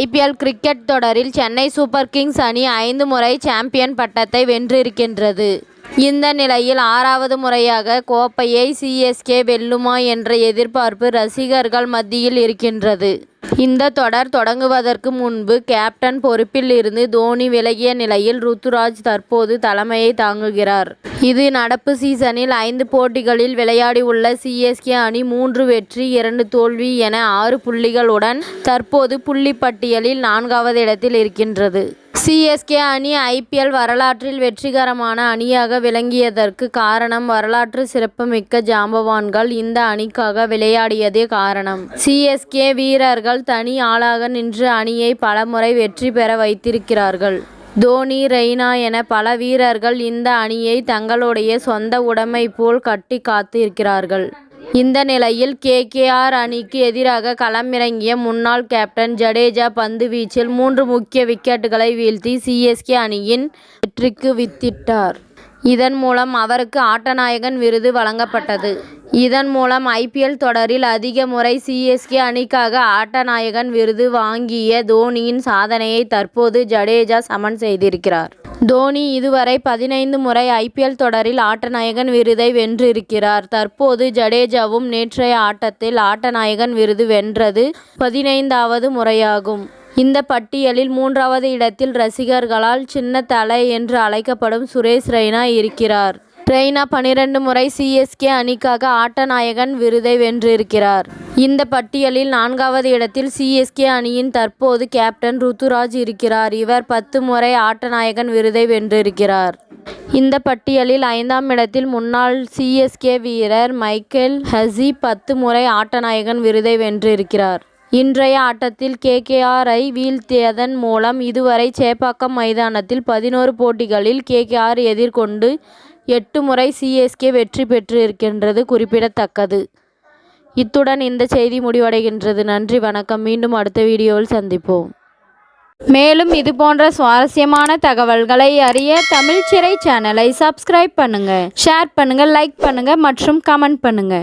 IPL cricket தொடரில் Chennai super Kings அணி ஐந்து முறை சாம்பியன் பட்டத்தை வென்றிருக்கின்றது. இந்த நிலையில் ஆறாவது முறையாக கோப்பையை சிஎஸ்கே வெல்லுமா என்ற எதிர்பார்ப்பு ரசிகர்கள் மத்தியில் இருக்கின்றது. இந்த தொடர் தொடங்குவதற்கு முன்பு கேப்டன் பொறுப்பில் இருந்து தோனி விலகிய நிலையில் ருத்துராஜ் தற்போது தலைமையை தாங்குகிறார். இது நடப்பு சீசனில் ஐந்து போட்டிகளில் விளையாடியுள்ள சிஎஸ்கே அணி மூன்று வெற்றி இரண்டு தோல்வி என ஆறு புள்ளிகளுடன் தற்போது புள்ளிப்பட்டியலில் நான்காவது இடத்தில் இருக்கின்றது. சிஎஸ்கே அணி ஐபிஎல் வரலாற்றில் வெற்றிகரமான அணியாக விளங்கியதற்கு காரணம் வரலாற்று சிறப்புமிக்க ஜாம்பவான்கள். இந்த அணிக்காக விளையாடியதே காரணம். சிஎஸ்கே வீரர்கள் தனி ஆளாக நின்று அணியை பலமுறை வெற்றி பெற வைத்திருக்கிறார்கள். தோனி ரெய்னா என பல வீரர்கள் இந்த அணியை தங்களுடைய சொந்த உடைமை போல் கட்டி காத்து இருக்கிறார்கள் இந்த நிலையில் கேகேஆர் அணிக்கு எதிராக களமிறங்கிய முன்னாள் கேப்டன் ஜடேஜா பந்து வீச்சில் மூன்று முக்கிய விக்கெட்டுகளை வீழ்த்தி சிஎஸ்கே அணியின் வெற்றிக்கு வித்திட்டார். இதன் மூலம் அவருக்கு ஆட்டநாயகன் விருது வழங்கப்பட்டது. இதன் மூலம் ஐபிஎல் தொடரில் அதிக முறை சிஎஸ்கே அணிக்காக ஆட்டநாயகன் விருது வாங்கிய தோனியின் சாதனையை தற்போது ஜடேஜா சமன் செய்திருக்கிறார். தோனி இதுவரை பதினைந்து முறை ஐபிஎல் தொடரில் ஆட்டநாயகன் விருதை வென்றிருக்கிறார். தற்போது ஜடேஜாவும் நேற்றைய ஆட்டத்தில் ஆட்டநாயகன் விருது வென்றது பதினைந்தாவது முறையாகும். இந்த பட்டியலில் மூன்றாவது இடத்தில் ரசிகர்களால் சின்ன தலை என்று அழைக்கப்படும் சுரேஷ் ரெய்னா இருக்கிறார். ரெய்னா பனிரெண்டு முறை சிஎஸ்கே அணிக்காக ஆட்டநாயகன் விருதை வென்றிருக்கிறார். இந்த பட்டியலில் நான்காவது இடத்தில் சிஎஸ்கே அணியின் தற்போது கேப்டன் ருத்துராஜ் இருக்கிறார். இவர் பத்து முறை ஆட்டநாயகன் விருதை வென்றிருக்கிறார். இந்த பட்டியலில் ஐந்தாம் இடத்தில் முன்னாள் சிஎஸ்கே வீரர் மைக்கேல் ஹசி பத்து முறை ஆட்டநாயகன் விருதை வென்றிருக்கிறார். இன்றைய ஆட்டத்தில் கேகேஆரை வீழ்த்தியதன் மூலம் இதுவரை சேப்பாக்கம் மைதானத்தில் பதினோரு போட்டிகளில் கேகேஆர் எதிர்கொண்டு எட்டு முறை சிஎஸ்கே வெற்றி பெற்றிருக்கின்றது குறிப்பிடத்தக்கது. இத்துடன் இந்த செய்தி முடிவடைகின்றது. நன்றி வணக்கம். மீண்டும் அடுத்த வீடியோவில் சந்திப்போம். மேலும் இது போன்ற சுவாரஸ்யமான தகவல்களை அறிய தமிழ் சிறை சேனலை சப்ஸ்கிரைப் பண்ணுங்க. ஷேர் பண்ணுங்க லைக் பண்ணுங்க மற்றும் கமெண்ட் பண்ணுங்க.